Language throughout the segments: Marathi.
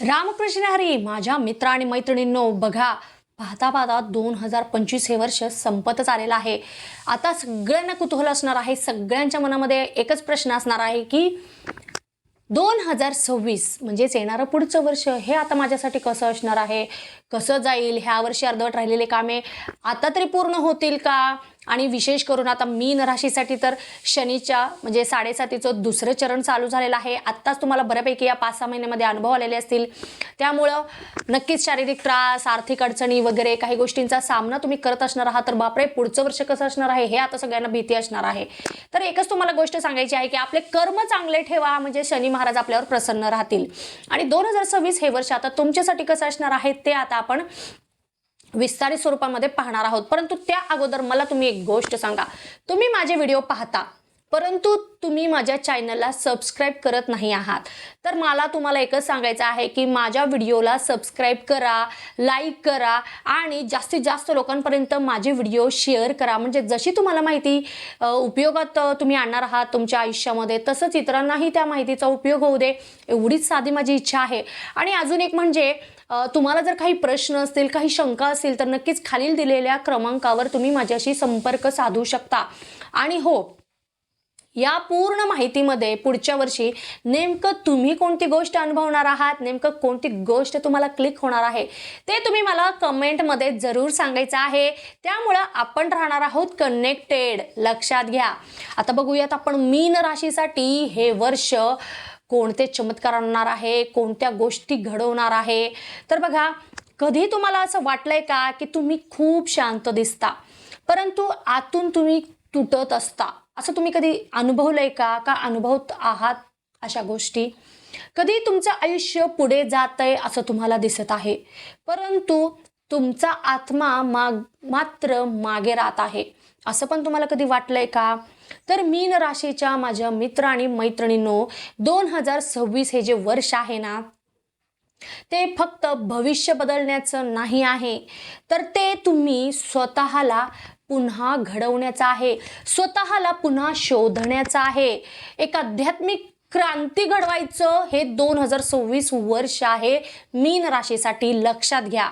रामकृष्ण हरी माझ्या मित्र आणि मैत्रिणींनो बघा पाहता पाहता दोन हजार पंचवीस हे वर्ष संपतच आलेलं आहे. आता सगळ्यांना कुतूहल असणार आहे सगळ्यांच्या मनामध्ये एकच प्रश्न असणार आहे की दोन हजार सव्वीस म्हणजेच येणारं पुढचं वर्ष हे आता माझ्यासाठी कसं असणार आहे? कसं जाईल? ह्या वर्षी अर्धवट राहिलेले कामे आता तरी पूर्ण होतील का? आणि विशेष करून आता मीन राशीसाठी तर शनीच्या म्हणजे साडेसातीचं दुसरं चरण चालू झालेलं आहे. आत्ताच तुम्हाला बऱ्यापैकी या पाच सहा महिन्यामध्ये अनुभव आलेले असतील. त्यामुळं नक्कीच शारीरिक त्रास आर्थिक अडचणी वगैरे काही गोष्टींचा सामना तुम्ही करत असणार आहात तर बापरे पुढचं वर्ष कसं असणार आहे हे आता सगळ्यांना भीती असणार आहे. तर एकच तुम्हाला गोष्ट सांगायची आहे की आपले कर्म चांगले ठेवा म्हणजे शनी महाराज आपल्यावर प्रसन्न राहतील. आणि दोन हजार सव्वीस हे वर्ष आता तुमच्यासाठी कसं असणार आहे ते आता आपण विस्तारित स्वरूपामध्ये पाहणार आहोत. परंतु त्या अगोदर मला तुम्ही एक गोष्ट सांगा. तुम्ही माझे व्हिडिओ पाहता परंतु तुम्ही माझ्या चॅनलला सबस्क्राईब करत नाही आहात. तर मला तुम्हाला एकच सांगायचं आहे की माझ्या व्हिडिओला सबस्क्राईब करा लाईक करा आणि जास्तीत जास्त लोकांपर्यंत माझे व्हिडिओ शेअर करा. म्हणजे जशी तुम्हाला माहिती उपयोगात तुम्ही आणणार आहात तुमच्या आयुष्यामध्ये तसंच इतरांनाही त्या माहितीचा उपयोग होऊ दे. एवढीच साधी माझी इच्छा आहे. आणि अजून एक म्हणजे तुम्हाला जर काही प्रश्न असतील काही शंका असतील तर नक्कीच खालील दिलेल्या क्रमांकावर तुम्ही माझ्याशी संपर्क साधू शकता. आणि हो या पूर्ण माहितीमध्ये पुढच्या वर्षी नेमकं तुम्ही कोणती गोष्ट अनुभवणार आहात? नेमकं कोणती गोष्ट तुम्हाला क्लिक होणार आहे? ते तुम्ही मला कमेंटमध्ये जरूर सांगायचं आहे. त्यामुळं आपण राहणार आहोत कनेक्टेड लक्षात घ्या. आता बघूयात आपण मीन राशीसाठी हे वर्ष कोणते चमत्कार आणणार आहे कोणत्या गोष्टी घडवणार आहे? तर बघा कधी तुम्हाला असं वाटलंय का की तुम्ही खूप शांत दिसता परंतु आतून तुम्ही तुटत असता? असं तुम्ही कधी अनुभवलंय का? का अनुभवत आहात अशा गोष्टी? कधी तुमचं आयुष्य पुढे जात आहे असं तुम्हाला दिसत आहे परंतु तुमचा आत्मा माग मात्र मागे राहत आहे. असं पण तुम्हाला कधी वाटलंय का? तर मीन राशीच्या माझ्या मित्र आणि मैत्रिणींनो दोन हजार सव्वीस हे जे वर्ष आहे ना ते फक्त भविष्य बदलण्याचं नाही आहे. तर ते तुम्ही स्वतःला पुन्हा घडवण्याचं आहे. स्वतःला पुन्हा शोधण्याचं आहे. एक आध्यात्मिक क्रांती घडवायचं हे दोन हजार सव्वीस वर्ष आहे. मीन राशीसाठी लक्षात घ्या.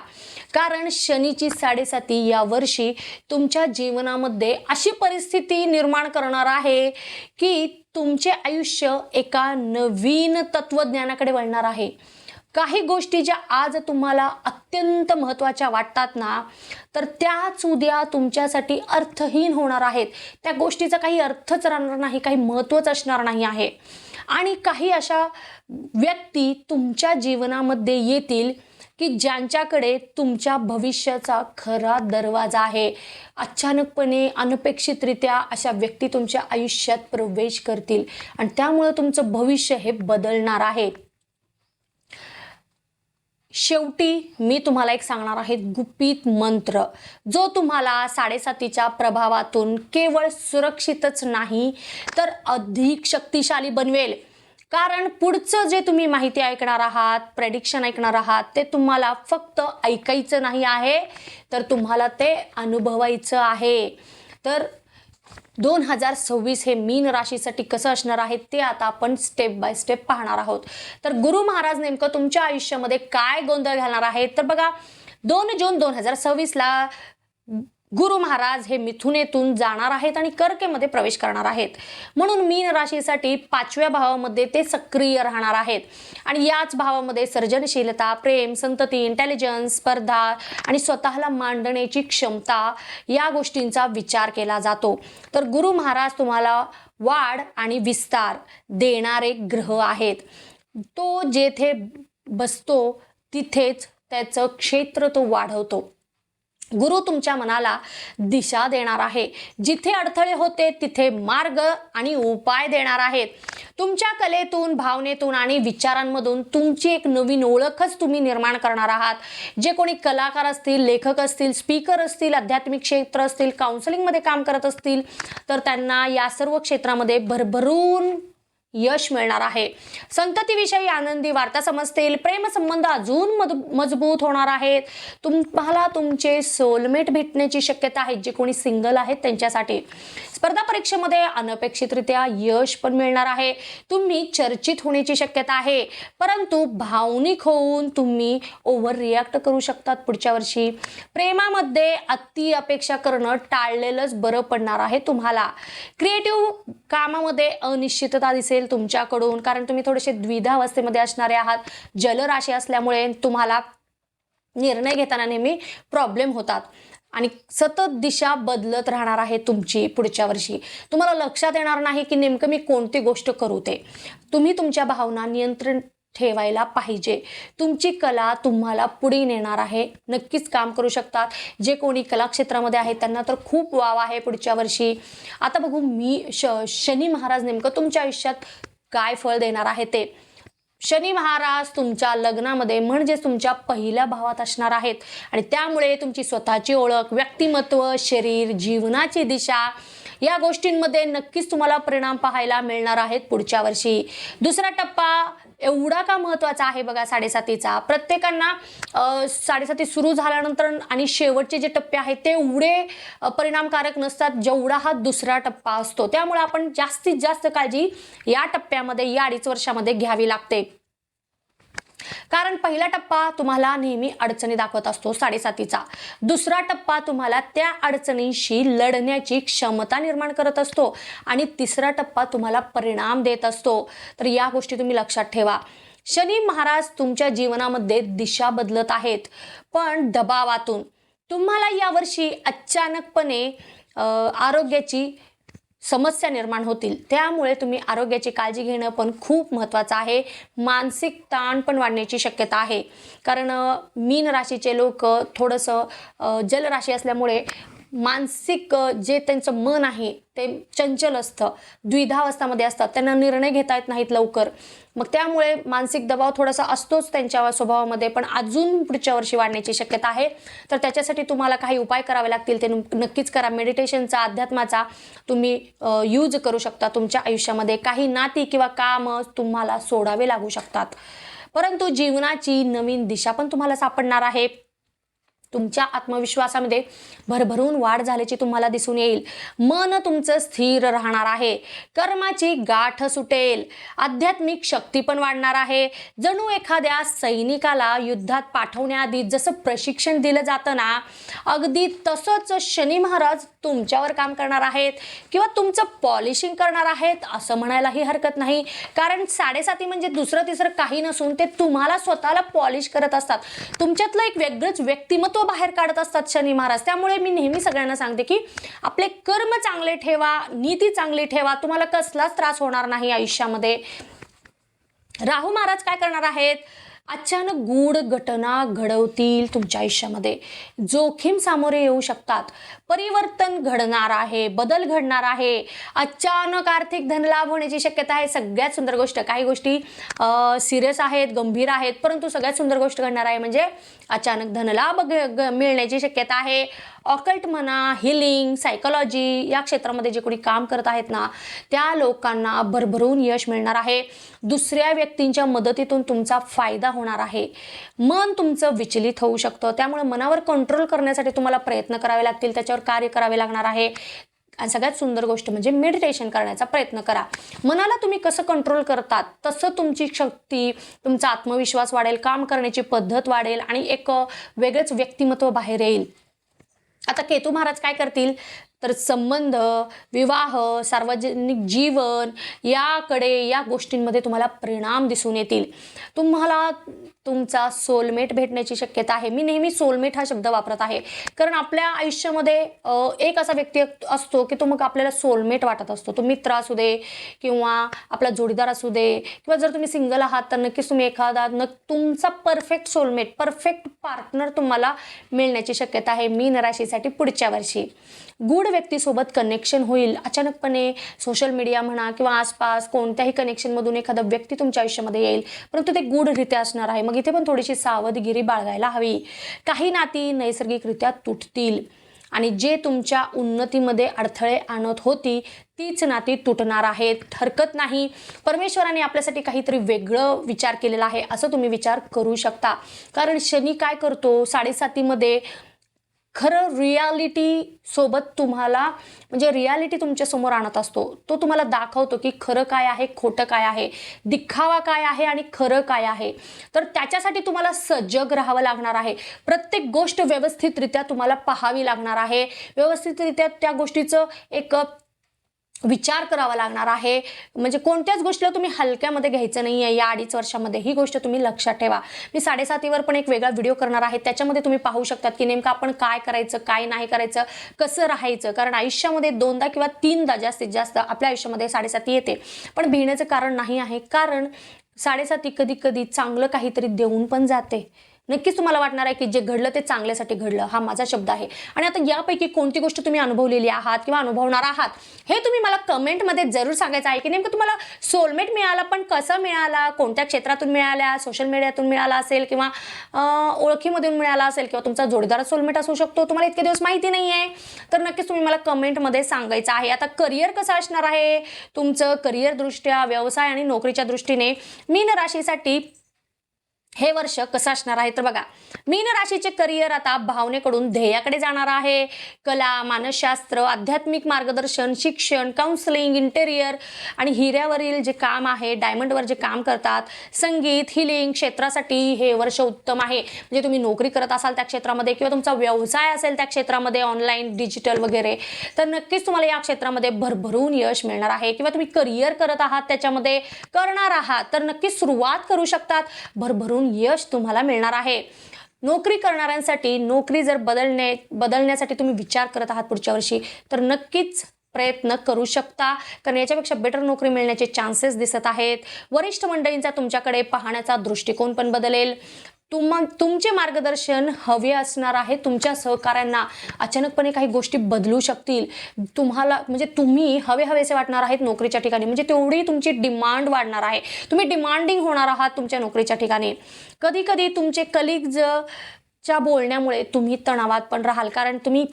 कारण शनीची साडेसाती या वर्षी तुमच्या जीवनामध्ये अशी परिस्थिती निर्माण करणार आहे की तुमचे आयुष्य एका नवीन तत्वज्ञानाकडे वळणार आहे. काही गोष्टी ज्या आज तुम्हाला अत्यंत महत्त्वाच्या वाटतात ना तर त्याच उद्या तुमच्यासाठी अर्थहीन होणार आहेत. त्या गोष्टीचा काही अर्थच राहणार नाही काही महत्त्वच असणार नाही आहे. आणि काही अशा व्यक्ती तुमच्या जीवनामध्ये येतील की ज्यांच्याकडे तुमच्या भविष्याचा खरा दरवाजा आहे. अचानकपणे अनपेक्षितरित्या अशा व्यक्ती तुमच्या आयुष्यात प्रवेश करतील आणि त्यामुळं तुमचं भविष्य हे बदलणार आहे. शेवटी मी तुम्हाला एक सांगणार आहे गुपित मंत्र. जो तुम्हाला साडेसातीच्या प्रभावातून केवळ सुरक्षितच नाही तर अधिक शक्तिशाली बनवेल. कारण पुढचं जे तुम्ही माहिती ऐकणार आहात प्रेडिक्शन ऐकणार आहात ते तुम्हाला फक्त ऐकायचं नाही आहे तर तुम्हाला ते अनुभवायचं आहे. तर दोन हजार सव्वीस हे मीन राशीसाठी कसं असणार आहे ते आता आपण स्टेप बाय स्टेप पाहणार आहोत. तर गुरु महाराज नेमकं तुमच्या आयुष्यामध्ये काय गोंधळ घालणार आहेत? तर बघा दोन जून दोन हजार सव्वीसला गुरु महाराज हे मिथुनेतून जाणार आहेत आणि कर्केमध्ये प्रवेश करणार आहेत. म्हणून मीन राशीसाठी पाचव्या भावामध्ये ते सक्रिय राहणार आहेत. आणि याच भावामध्ये सर्जनशीलता प्रेम संतती इंटेलिजन्स स्पर्धा आणि स्वतःला मांडण्याची क्षमता या गोष्टींचा विचार केला जातो. तर गुरु महाराज तुम्हाला वाढ आणि विस्तार देणारे ग्रह आहेत. तो जेथे बसतो तिथेच त्याचं क्षेत्र तो वाढवतो. गुरु तुमच्या मनाला दिशा देणार आहे. जिथे अडथळे होते तिथे मार्ग आणि उपाय देणार आहेत. तुमच्या कलेतून भावनेतून आणि विचारांमधून तुमची एक नवीन ओळखच तुम्ही निर्माण करणार आहात. जे कोणी कलाकार असतील लेखक असतील स्पीकर असतील आध्यात्मिक क्षेत्र असतील काउन्सिलिंगमध्ये काम करत असतील तर त्यांना या सर्व क्षेत्रामध्ये भरभरून यश मिळणार आहे. संततीविषयी आनंदी वार्ता समजतील. प्रेमसंबंध अजून मजबूत होणार आहेत. तुम्हाला तुमचे सोलमेट भेटण्याची शक्यता आहे. जे कोणी सिंगल आहेत त्यांच्यासाठी. स्पर्धा परीक्षेमध्ये अनपेक्षितरित्या यश पण मिळणार आहे. तुम्ही चर्चित होण्याची शक्यता आहे. परंतु भावनिक होऊन तुम्ही ओव्हर रिॲक्ट करू शकतात पुढच्या वर्षी. प्रेमामध्ये अति अपेक्षा करणं टाळलेलंच बरं पडणार आहे तुम्हाला. क्रिएटिव्ह कामामध्ये अनिश्चितता दिसेल. तुमच्याकडून कारण तुम्ही थोडेसे द्विधावस्थेमध्ये असणारे आहात. जलराशी असल्यामुळे तुम्हाला निर्णय घेताना नेहमी प्रॉब्लेम होतात. आणि सतत दिशा बदलत राहणार आहे तुमची पुढच्या वर्षी. तुम्हाला लक्षात येणार नाही की नेमकं मी कोणती गोष्ट करू ते. तुम्ही तुमच्या भावना नियंत्रण ठेवायला पाहिजे. तुमची कला तुम्हाला पुढे नेणार आहे. नक्कीच काम करू शकतात. जे कोणी कलाक्षेत्रामध्ये आहेत त्यांना तर खूप वाव आहे पुढच्या वर्षी. आता बघू मी श शनी महाराज नेमकं तुमच्या आयुष्यात काय फळ देणार आहे ते. शनी महाराज तुमच्या लग्नामध्ये म्हणजेच तुमच्या पहिल्या भावात असणार आहेत. आणि त्यामुळे तुमची स्वतःची ओळख व्यक्तिमत्व शरीर जीवनाची दिशा या गोष्टींमध्ये नक्कीच तुम्हाला परिणाम पाहायला मिळणार आहेत पुढच्या वर्षी. दुसरा टप्पा एवढा का महत्त्वाचा आहे बघा साडेसातीचा? प्रत्येकांना साडेसाती सुरू झाल्यानंतर आणि शेवटचे जे टप्पे आहेत ते एवढे परिणामकारक नसतात जेवढा हा दुसरा टप्पा असतो. त्यामुळे आपण जास्तीत जास्त काळजी या टप्प्यामध्ये या अडीच वर्षामध्ये घ्यावी लागते. कारण पहिला टप्पा तुम्हाला नेहमी अडचणी दाखवत असतो साडेसातीचा. दुसरा टप्पा तुम्हाला त्या अडचणींशी लढण्याची क्षमता निर्माण करत असतो. आणि तिसरा टप्पा तुम्हाला परिणाम देत असतो. तर या गोष्टी तुम्ही लक्षात ठेवा. शनी महाराज तुमच्या जीवनामध्ये दिशा बदलत आहेत. पण दबावातून. तुम्हाला यावर्षी अचानकपणे आरोग्याची समस्या निर्माण होतील. त्यामुळे तुम्ही आरोग्याची काळजी घेणं पण खूप महत्त्वाचं आहे. मानसिक ताण पण वाढण्याची शक्यता आहे. कारण मीन राशीचे लोक थोडंसं जलराशी असल्यामुळे मानसिक जे त्यांचं मन आहे ते चंचल असतं. द्विधावस्थामध्ये असतात. त्यांना निर्णय घेता येत नाहीत लवकर. मग त्यामुळे मानसिक दबाव थोडासा असतोच त्यांच्या स्वभावामध्ये पण अजून पुढच्या वर्षी वाढण्याची शक्यता आहे. तर त्याच्यासाठी तुम्हाला काही उपाय करावे लागतील ते नक्कीच करा. मेडिटेशनचा अध्यात्माचा तुम्ही यूज करू शकता. तुमच्या आयुष्यामध्ये काही नाती किंवा काम तुम्हाला सोडावे लागू शकतात. परंतु जीवनाची नवीन दिशा पण तुम्हाला सापडणार आहे. तुमच्या आत्मविश्वासामध्ये भरभरून वाढ झाल्याची तुम्हाला दिसून येईल. मन तुमचं स्थिर राहणार आहे. कर्माची गाठ सुटेल. आध्यात्मिक शक्ती पण वाढणार आहे. जणू एखाद्या सैनिकाला युद्धात पाठवण्याआधी जसं प्रशिक्षण दिलं जातं ना अगदी तसंच शनी महाराज तुमच्यावर काम करणार आहेत किंवा तुमचं पॉलिशिंग करणार आहेत असं म्हणायलाही हरकत नाही. कारण साडेसाती म्हणजे दुसरं तिसरं काही नसून ते तुम्हाला स्वतःला पॉलिश करत असतात. तुमच्यातलं एक वेगळंच व्यक्तिमत्व बाहेर काढत असतात शनी महाराज. त्यामुळे मी नेहमी सगळ्यांना सांगते की आपले कर्म चांगले ठेवा नीती चांगली ठेवा. तुम्हाला कसलाच त्रास होणार नाही आयुष्यामध्ये. राहू महाराज काय करणार आहेत? अचानक गूढ घटना घडवतील तुमच्या आयुष्यामध्ये. जोखीम सामोरे येऊ शकतात. परिवर्तन घडणार आहे बदल घडणार आहे. अचानक आर्थिक धनलाभ होण्याची शक्यता आहे. सगळ्यात सुंदर गोष्ट काही गोष्टी सिरियस आहेत गंभीर आहेत परंतु सगळ्यात सुंदर गोष्ट घडणार आहे म्हणजे अचानक धनलाभ ग- मिळण्याची शक्यता आहे. ऑकल्ट म्हणा हिलिंग सायकोलॉजी या क्षेत्रामध्ये जे कोणी काम करत आहेत ना त्या लोकांना भरभरून यश मिळणार आहे. दुसऱ्या व्यक्तींच्या मदतीतून तुमचा फायदा होणार आहे. मन तुमचं विचलित होऊ शकतं. त्यामुळे मनावर कंट्रोल करण्यासाठी तुम्हाला प्रयत्न करावे लागतील त्याच्यावर कार्य करावे लागणार आहे. आणि सगळ्यात सुंदर गोष्ट म्हणजे मेडिटेशन करण्याचा प्रयत्न करा. मनाला तुम्ही कसं कंट्रोल करतात तसं तुमची शक्ती तुमचा आत्मविश्वास वाढेल काम करण्याची पद्धत वाढेल आणि एक वेगळंच व्यक्तिमत्व बाहेर येईल. आता केतू महाराज काय करतील? तर संबंध विवाह सार्वजनिक जीवन याकडे या गोष्टींमध्ये तुम्हाला परिणाम दिसून येतील. तुम्हाला तुमचा सोलमेट भेटण्याची शक्यता आहे. मी नेहमी सोलमेट हा शब्द वापरत आहे. कारण आपल्या आयुष्यामध्ये एक असा व्यक्ती असतो की तो मग आपल्याला सोलमेट वाटत असतो. तो मित्र असू दे किंवा आपला जोडीदार असू दे किंवा जर तुम्ही सिंगल आहात तर नक्कीच तुम्ही एखादा न तुमचा परफेक्ट सोलमेट परफेक्ट पार्टनर तुम्हाला मिळण्याची शक्यता आहे. मीन राशीसाठी पुढच्या वर्षी. गूढ व्यक्तीसोबत कनेक्शन होईल. अचानकपणे सोशल मीडिया म्हणा किंवा आसपास कोणत्याही कनेक्शनमधून एखादा व्यक्ती तुमच्या आयुष्यामध्ये येईल. परंतु ते गूढरित्या असणार आहे. मग इथे पण थोडीशी सावधगिरी बाळगायला हवी. काही नाती नैसर्गिकरित्या तुटतील. आणि जे तुमच्या उन्नतीमध्ये अडथळे आणत होती तीच नाती तुटणार आहेत. हरकत नाही. परमेश्वराने आपल्यासाठी काहीतरी वेगळं विचार केलेला आहे असं तुम्ही विचार करू शकता. कारण शनी काय करतो? साडेसातीमध्ये खरं रियालिटी सोबत तुम्हाला म्हणजे रियालिटी तुमच्यासमोर आणत असतो. तो तुम्हाला दाखवतो की खरं काय आहे खोटं काय आहे दिखावा काय आहे आणि खरं काय आहे. तर त्याच्यासाठी तुम्हाला सजग राहावं लागणार आहे. प्रत्येक गोष्ट व्यवस्थितरित्या तुम्हाला पाहावी लागणार आहे. व्यवस्थितरित्या त्या गोष्टीचं एक विचार करावा लागणार आहे. म्हणजे कोणत्याच गोष्टीला तुम्ही हलक्यामध्ये घ्यायचं नाही आहे या अडीच वर्षामध्ये ही गोष्ट तुम्ही लक्षात ठेवा. मी साडेसातीवर पण एक वेगळा व्हिडिओ करणार आहे. त्याच्यामध्ये तुम्ही पाहू शकतात की नेमकं आपण काय करायचं काय नाही करायचं कसं राहायचं? कारण आयुष्यामध्ये दोनदा किंवा तीनदा जास्तीत जास्त आपल्या आयुष्यामध्ये साडेसाती येते. पण भिण्याचं कारण नाही आहे. कारण साडेसाती कधी कधी चांगलं काहीतरी देऊन पण जाते. नक्कीच तुम्हाला वाटणार आहे की जे घडलं ते चांगल्यासाठी घडलं हा माझा शब्द आहे. आणि आता यापैकी कोणती गोष्ट तुम्ही अनुभवलेली आहात किंवा अनुभवणार आहात हे तुम्ही मला कमेंटमध्ये जरूर सांगायचं आहे की नेमकं तुम्हाला सोलमेट मिळाला पण कसं मिळाला कोणत्या क्षेत्रातून मिळाल्या सोशल मीडियातून मिळाला असेल किंवा ओळखीमधून मिळाला असेल किंवा तुमचा जोडीदार सोलमेट असू शकतो तुम्हाला इतके दिवस माहिती नाही आहे. तर नक्कीच तुम्ही मला कमेंटमध्ये सांगायचं आहे. आता करिअर कसं असणार आहे? तुमचं करिअरदृष्ट्या व्यवसाय आणि नोकरीच्या दृष्टीने मीन राशीसाठी हे वर्ष कसं असणार आहे? तर बघा मीन राशीचे करिअर आता भावनेकडून ध्येयाकडे जाणार आहे. कला मानसशास्त्र आध्यात्मिक मार्गदर्शन शिक्षण काउन्सलिंग इंटेरियर आणि हिऱ्यावरील जे काम आहे डायमंडवर जे काम करतात संगीत हिलिंग क्षेत्रासाठी हे वर्ष उत्तम आहे. म्हणजे तुम्ही नोकरी करत असाल त्या क्षेत्रामध्ये किंवा तुमचा व्यवसाय असेल त्या क्षेत्रामध्ये ऑनलाईन डिजिटल वगैरे तर नक्कीच तुम्हाला या क्षेत्रामध्ये भरभरून यश मिळणार आहे. किंवा तुम्ही करिअर करत आहात त्याच्यामध्ये करणार आहात तर नक्कीच सुरुवात करू शकतात. भरभरून यश तुम्हाला मिळणार आहे. नोकरी करणाऱ्यांसाठी नोकरी जर बदलणे बदलण्यासाठी तुम्ही विचार करत आहात पुढच्या वर्षी तर नक्कीच प्रयत्न करू शकता. कारण याच्यापेक्षा बेटर नोकरी मिळण्याचे चान्सेस दिसत आहेत. वरिष्ठ मंडळींचा तुमच्याकडे पाहण्याचा दृष्टिकोन पण बदलेल. तुम तुमचे मार्गदर्शन हवे असणार आहे तुमच्या सहकाऱ्यांना अचानकपणे काही गोष्टी बदलू शकतील. तुम्हाला म्हणजे तुम्ही हवे हवेसे वाटणार आहेत नोकरीच्या ठिकाणी. म्हणजे तेवढी तुमची डिमांड वाढणार आहे. तुम्ही डिमांडिंग होणार आहात तुमच्या नोकरीच्या ठिकाणी. कधी कधी तुमचे कलिग्ज च्या बोलण्यामुळे तुम्ही तणावात पण राहाल. कारण तुम्ही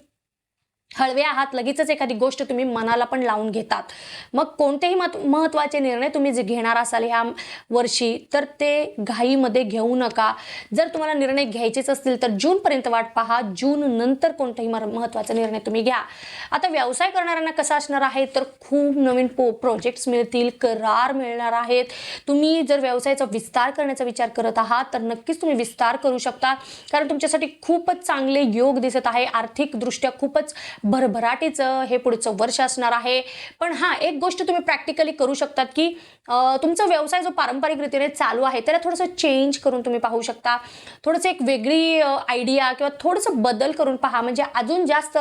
हळवे आहात लगेचच एखादी गोष्ट तुम्ही मनाला पण लावून घेतात. मग कोणतेही महत् महत्त्वाचे निर्णय तुम्ही जे घेणार असाल ह्या वर्षी तर ते घाईमध्ये घेऊ नका. जर तुम्हाला निर्णय घ्यायचेच असतील तर जूनपर्यंत वाट पहा. जून नंतर कोणताही मर- महत्त्वाचा निर्णय तुम्ही घ्या. आता व्यवसाय करणाऱ्यांना कसा असणार आहे? तर खूप नवीन पो प्रोजेक्ट्स मिळतील करार मिळणार आहेत. तुम्ही जर व्यवसायाचा विस्तार करण्याचा विचार करत आहात तर नक्कीच तुम्ही विस्तार करू शकता. कारण तुमच्यासाठी खूपच चांगले योग दिसत आहे. आर्थिकदृष्ट्या खूपच भरभराटीचं हे पुढचं वर्ष असणार आहे. पण हां एक गोष्ट तुम्ही प्रॅक्टिकली करू शकतात की तुमचा व्यवसाय जो पारंपरिक रीतीने चालू आहे त्याला थोडंसं चेंज करून तुम्ही पाहू शकता. थोडंसं एक वेगळी आयडिया किंवा थोडंसं बदल करून पहा. म्हणजे अजून जास्त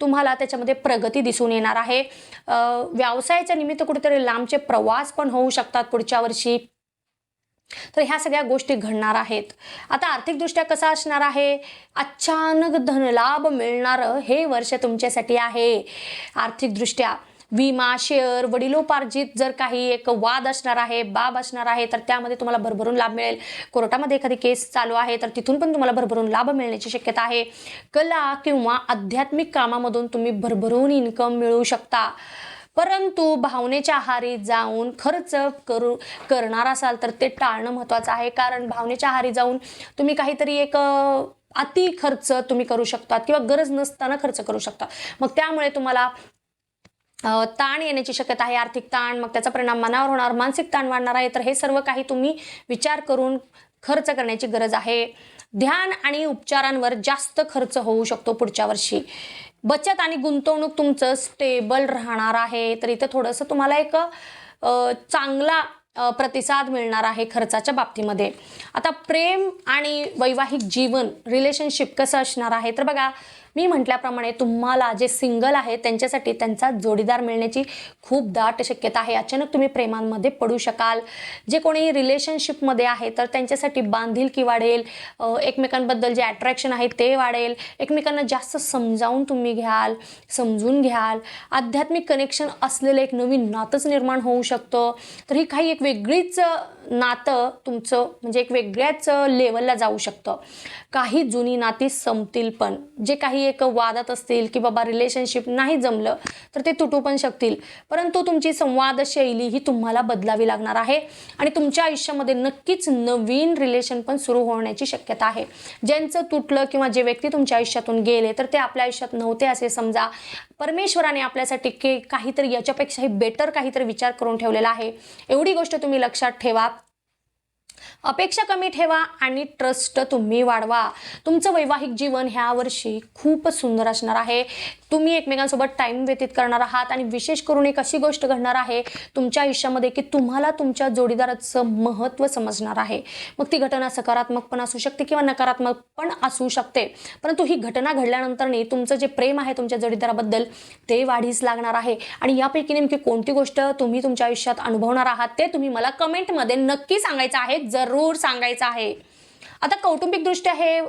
तुम्हाला त्याच्यामध्ये प्रगती दिसून येणार आहे. व्यवसायाच्या निमित्त कुठेतरी लांबचे प्रवास पण होऊ शकतात पुढच्या वर्षी. तर ह्या सगळ्या गोष्टी घडणार आहेत. आता आर्थिकदृष्ट्या कसा असणार आहे? अचानक धनलाभ मिळणारं हे वर्ष तुमच्यासाठी आहे. आर्थिकदृष्ट्या विमा शेअर वडिलोपार्जित जर काही एक वाद असणार आहे बाब असणार आहे तर त्यामध्ये तुम्हाला भरभरून लाभ मिळेल. कोर्टामध्ये एखादी केस चालू आहे तर तिथून पण तुम्हाला भरभरून लाभ मिळण्याची शक्यता आहे. कला किंवा आध्यात्मिक कामामधून तुम्ही भरभरून इन्कम मिळवू शकता. परंतु भावनेच्या आहारी जाऊन खर्च करू करणार असाल तर ते टाळणं महत्त्वाचं आहे. कारण भावनेच्या आहारी जाऊन तुम्ही काहीतरी एक अति खर्च तुम्ही करू शकतात किंवा गरज नसताना खर्च करू शकता. मग त्यामुळे तुम्हाला ताण येण्याची शक्यता आहे आर्थिक ताण मग त्याचा परिणाम मनावर होणार मानसिक ताण वाढणार आहे. तर हे सर्व काही तुम्ही विचार करून खर्च करण्याची गरज आहे. ध्यान आणि उपचारांवर जास्त खर्च होऊ शकतो पुढच्या वर्षी. बचत आणि गुंतवणूक तुमचं स्टेबल राहणार आहे. तर इथं थोडंसं तुम्हाला एक चांगला प्रतिसाद मिळणार आहे खर्चाच्या बाबतीमध्ये. आता प्रेम आणि वैवाहिक जीवन रिलेशनशिप कसं असणार आहे? तर बघा मी म्हटल्याप्रमाणे तुम्हाला जे सिंगल आहेत त्यांच्यासाठी त्यांचा जोडीदार मिळण्याची खूप दाट शक्यता आहे. अचानक तुम्ही प्रेमांमध्ये पडू शकाल. जे कोणी रिलेशनशिपमध्ये आहे तर त्यांच्यासाठी बांधिलकी वाढेल एकमेकांबद्दल जे अट्रॅक्शन आहे ते वाढेल. एकमेकांना जास्त समजावून तुम्ही घ्याल समजून घ्याल. आध्यात्मिक कनेक्शन असलेलं एक नवीन नातंच निर्माण होऊ शकतं. तर ही काही एक वेगळीच नातं तुमचं म्हणजे एक वेगळ्याच लेवलला जाऊ शकतं. काही जुनी नाती संपतील पण. जे काही एक वादात असतील की बाबा रिलेशनशिप नाही जमलं तर ते तुटू पण शकतील. परंतु तुमची संवाद शैली ही तुम्हाला बदलावी लागणार आहे आणि तुमच्या आयुष्यामध्ये नक्कीच नवीन रिलेशन पण सुरू होण्याची शक्यता आहे. ज्यांचं तुटलं किंवा जे व्यक्ती तुमच्या आयुष्यातून गेले तर ते आपल्या आयुष्यात नव्हते असे समजा. परमेश्वराने आपल्यासाठी के काहीतरी याच्यापेक्षाही बेटर काहीतरी विचार करून ठेवलेला आहे. एवढी गोष्ट तुम्ही लक्षात ठेवा. अपेक्षा कमी ठेवा आणि ट्रस्ट तुम्ही वाढवा. तुमचं वैवाहिक जीवन ह्या वर्षी खूप सुंदर असणार आहे. तुम्ही एकमेकांसोबत टाईम व्यतीत करणार आहात आणि विशेष करून एक अशी गोष्ट घडणार आहे तुमच्या आयुष्यामध्ये की तुम्हाला तुमच्या जोडीदाराचं महत्त्व समजणार आहे. मग ती घटना सकारात्मक पण असू शकते किंवा नकारात्मक पण असू शकते. परंतु ही घटना घडल्यानंतरनी तुमचं जे प्रेम आहे तुमच्या जोडीदाराबद्दल ते वाढीस लागणार आहे. आणि यापैकी नेमकी कोणती गोष्ट तुम्ही तुमच्या आयुष्यात अनुभवणार आहात ते तुम्ही मला कमेंटमध्ये नक्की सांगायचं आहे. जर जरूर सांगायचं आहे. आता कौटुंबिकदृष्ट्या हे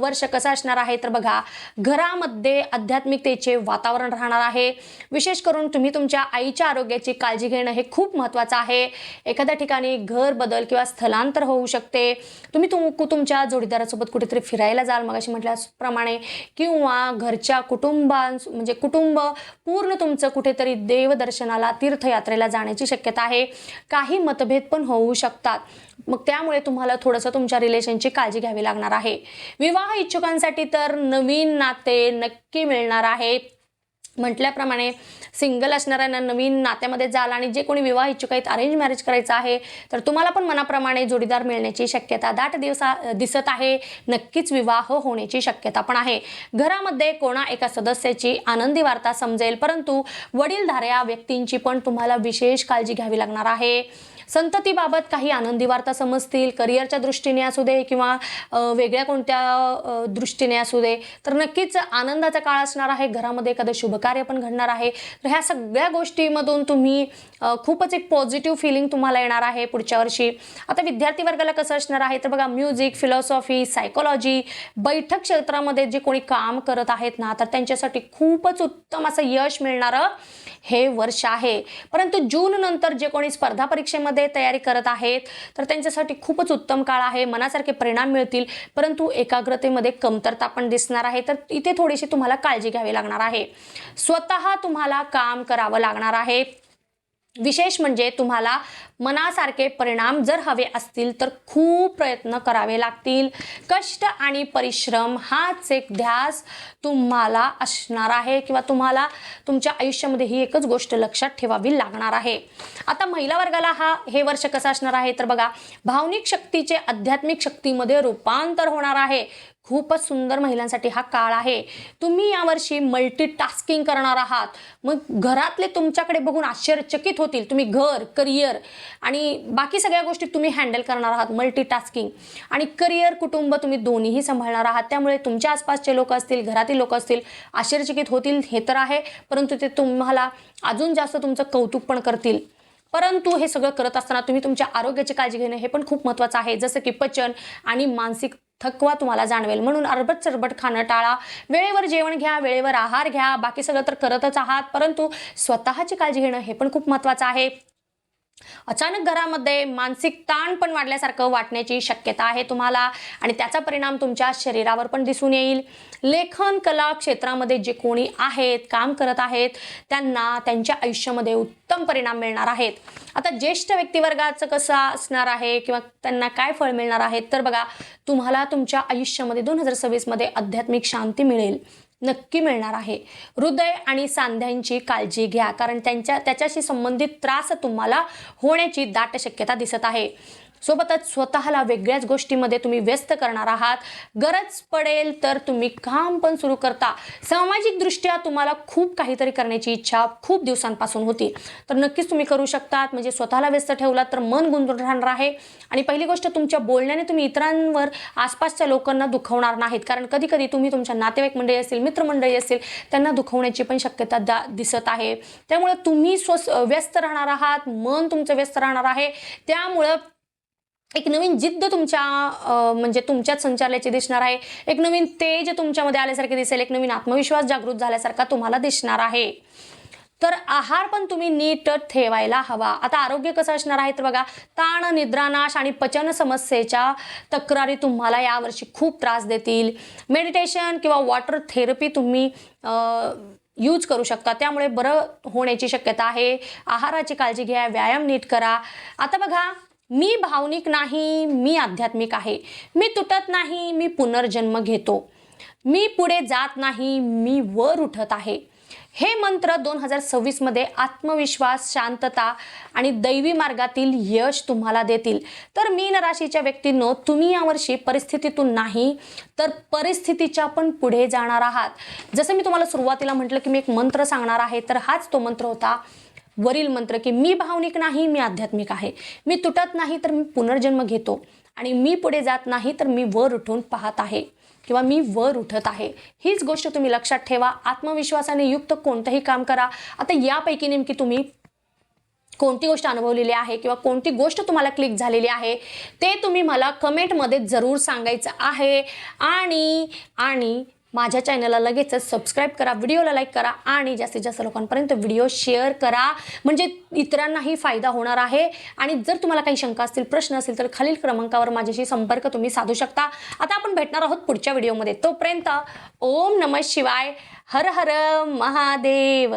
वर्ष कसं असणार आहे तर बघा घरामध्ये आध्यात्मिकतेचे वातावरण राहणार आहे. विशेष करून तुम्ही तुमच्या आईच्या आरोग्याची काळजी घेणं हे खूप महत्त्वाचं आहे. एखाद्या ठिकाणी घर बदल किंवा स्थलांतर होऊ शकते. तुम्ही तुम कु- तुमच्या जोडीदारासोबत कुठेतरी फिरायला जाल मग अशी म्हटल्याप्रमाणे किंवा घरच्या कुटुंबांस म्हणजे कुटुंब पूर्ण तुमचं कुठेतरी देवदर्शनाला तीर्थयात्रेला जाण्याची शक्यता आहे. काही मतभेद पण होऊ शकतात. मग त्यामुळे तुम्हाला थोडंसं तुमच्या रिलेशनची काळजी घ्यावी लागणार आहे. विवाह इच्छुकांसाठी तर नवीन नाते नक्की मिळणार आहे म्हटल्याप्रमाणे सिंगल असणाऱ्यांना नवीन नात्यामध्ये जाल आणि जे कोणी विवाह इच्छुक आहेत अरेंज मॅरेज करायचं आहे तर तुम्हाला पण मनाप्रमाणे जोडीदार मिळण्याची शक्यता दाट दिवसा दिसत आहे. नक्कीच विवाह होण्याची शक्यता पण आहे. घरामध्ये कोणा एका सदस्याची आनंदी वार्ता समजेल परंतु वडीलधाऱ्या व्यक्तींची पण तुम्हाला विशेष काळजी घ्यावी लागणार आहे. संततीबाबत काही आनंदी वार्ता समजतील करिअरच्या दृष्टीने असू दे किंवा वेगळ्या कोणत्या दृष्टीने असू दे तर नक्कीच आनंदाचा काळ असणार आहे. घरामध्ये एखादं शुभकार्य पण घडणार आहे. तर ह्या सगळ्या गोष्टीमधून तुम्ही खूपच एक पॉझिटिव्ह फिलिंग तुम्हाला येणार आहे पुढच्या वर्षी. आता विद्यार्थी वर्गाला कसं असणार आहे? तर बघा म्युझिक फिलॉसॉफी सायकोलॉजी बैठक क्षेत्रामध्ये जे कोणी काम करत आहेत ना तर त्यांच्यासाठी खूपच उत्तम असं यश मिळणारं हे वर्ष आहे. परंतु जून नंतर जे कोणी स्पर्धा परीक्षेमध्ये तयारी करत आहेत तर त्यांच्यासाठी खूपच उत्तम काळ आहे. मनासारखे परिणाम मिळतील. परंतु एकाग्रतेमध्ये कमतरता पण दिसणार आहे. तर इथे थोडीशी तुम्हाला काळजी घ्यावी लागणार आहे. स्वतः तुम्हाला काम करावं लागणार आहे. विशेष म्हणजे तुम्हाला मनासारखे परिणाम जर हवे असतील तर खूप प्रयत्न करावे लागतील. कष्ट आणि परिश्रम हाच एक ध्यास तुम्हाला असणार आहे किंवा तुम्हाला तुमच्या आयुष्यामध्ये ही एकच गोष्ट लक्षात ठेवावी लागणार आहे. आता महिला वर्गाला हा हे वर्ष कसं असणार आहे? तर बघा भावनिक शक्तीचे आध्यात्मिक शक्तीमध्ये रूपांतर होणार आहे. खूपच सुंदर महिलांसाठी हा काळ आहे. तुम्ही यावर्षी मल्टीटास्किंग करणार आहात. मग घरातले तुमच्याकडे बघून आश्चर्यचकित होतील. तुम्ही घर करिअर आणि बाकी सगळ्या गोष्टी तुम्ही हँडल करणार आहात मल्टीटास्किंग आणि करिअर कुटुंब तुम्ही दोन्हीही सांभाळणार आहात. त्यामुळे तुमच्या आसपासचे लोक असतील घरातील लोक असतील आश्चर्यचकित होतील हे तर आहे. परंतु ते तुम्हाला अजून जास्त तुमचं कौतुक पण करतील. परंतु हे सगळं करत असताना तुम्ही तुमच्या आरोग्याची काळजी घेणं हे पण खूप महत्त्वाचं आहे. जसं की पचन आणि मानसिक थकवा तुम्हाला जाणवेल. म्हणून अरबट चरबट खाणं टाळा. वेळेवर जेवण घ्या वेळेवर आहार घ्या. बाकी सगळं तर करतच आहात. परंतु स्वतःची काळजी घेणं हे पण खूप महत्त्वाचं आहे. अचानक घरामध्ये मानसिक ताण पण वाढल्यासारखं वाटण्याची शक्यता आहे तुम्हाला आणि त्याचा परिणाम तुमच्या शरीरावर पण दिसून येईल. लेखन कला क्षेत्रामध्ये जे कोणी आहेत काम करत आहेत त्यांना त्यांच्या आयुष्यामध्ये उत्तम परिणाम मिळणार आहेत. आता ज्येष्ठ व्यक्तिवर्गाचं कसं असणार आहे किंवा त्यांना काय फळ मिळणार आहे तर बघा तुम्हाला तुमच्या आयुष्यामध्ये दोन हजार सव्वीसमध्ये आध्यात्मिक शांती मिळेल. नक्की मिळणार आहे. हृदय आणि सांध्यांची काळजी घ्या कारण त्यांच्या त्याच्याशी संबंधित त्रास तुम्हाला होण्याची दाट शक्यता दिसत आहे. सोबतच स्वतःला वेगळ्याच गोष्टीमध्ये तुम्ही व्यस्त करणार आहात. गरज पडेल तर तुम्ही काम पण सुरू करता. सामाजिकदृष्ट्या तुम्हाला खूप काहीतरी करण्याची इच्छा खूप दिवसांपासून होती. तर नक्कीच तुम्ही करू शकतात. म्हणजे स्वतःला व्यस्त ठेवलात तर मन गुंतून राहणार आहे. आणि पहिली गोष्ट तुमच्या बोलण्याने तुम्ही इतरांवर आसपासच्या लोकांना दुखवणार नाहीत. कारण कधी कधी तुम्ही तुमच्या नातेवाईक मंडळी असतील मित्रमंडळी असतील त्यांना दुखवण्याची पण शक्यता दा दिसत आहे. त्यामुळे तुम्ही स्व व्यस्त राहणार आहात. मन तुमचं व्यस्त राहणार आहे. त्यामुळं एक नवीन जिद्द तुमच्या म्हणजे तुमच्याच संचारल्याची दिसणार आहे. एक नवीन तेज तुमच्यामध्ये आल्यासारखे दिसेल. एक नवीन आत्मविश्वास जागृत झाल्यासारखा तुम्हाला दिसणार आहे. तर आहार पण तुम्ही नीट ठेवायला हवा. आता आरोग्य कसं असणार आहे तर बघा ताण निद्रानाश आणि पचन समस्येच्या तक्रारी तुम्हाला यावर्षी खूप त्रास देतील. मेडिटेशन किंवा वॉटर थेरपी तुम्ही यूज करू शकता. त्यामुळे बरं होण्याची शक्यता आहे. आहाराची काळजी घ्या व्यायाम नीट करा. आता बघा मी भावनिक नाही मी आध्यात्मिक आहे. मी तुटत नाही मी पुनर्जन्म घेतो. मी पुढे जात नाही मी वर उठत आहे. हे मंत्र दोन हजार सव्वीसमध्ये आत्मविश्वास शांतता आणि दैवी मार्गातील यश तुम्हाला देतील. तर मीन राशीच्या व्यक्तींनो तुम्ही यावर्षी परिस्थितीतून नाही तर परिस्थितीच्या पण पुढे जाणार आहात. जसं मी तुम्हाला सुरुवातीला म्हटलं की मी एक मंत्र सांगणार आहे तर हाच तो मंत्र होता वरील मंत्र की मी भावनिक नाही मी आध्यात्मिक आहे. मी तुटत नाही तर मी पुनर्जन्म घेतो आणि मी पुढे जात नाही तर मी वर उठून पाहत आहे किंवा मी वर उठत आहे. हीच गोष्ट तुम्ही लक्षात ठेवा. आत्मविश्वासाने युक्त कोणतंही काम करा. आता यापैकी नेमकी तुम्ही कोणती गोष्ट अनुभवलेली आहे किंवा कोणती गोष्ट तुम्हाला क्लिक झालेली आहे ते तुम्ही मला कमेंटमध्ये जरूर सांगायचं आहे. आणि आणि माझ्या चॅनलला लगेचच सबस्क्राईब करा व्हिडिओला लाईक करा आणि जास्तीत जास्त लोकांपर्यंत व्हिडिओ शेअर करा. म्हणजे इतरांनाही फायदा होणार आहे. आणि जर तुम्हाला काही शंका असतील प्रश्न असतील तर खालील क्रमांकावर माझ्याशी संपर्क तुम्ही साधू शकता. आता आपण भेटणार आहोत पुढच्या व्हिडिओमध्ये तोपर्यंत ओम नम शिवाय. हर हर महादेव.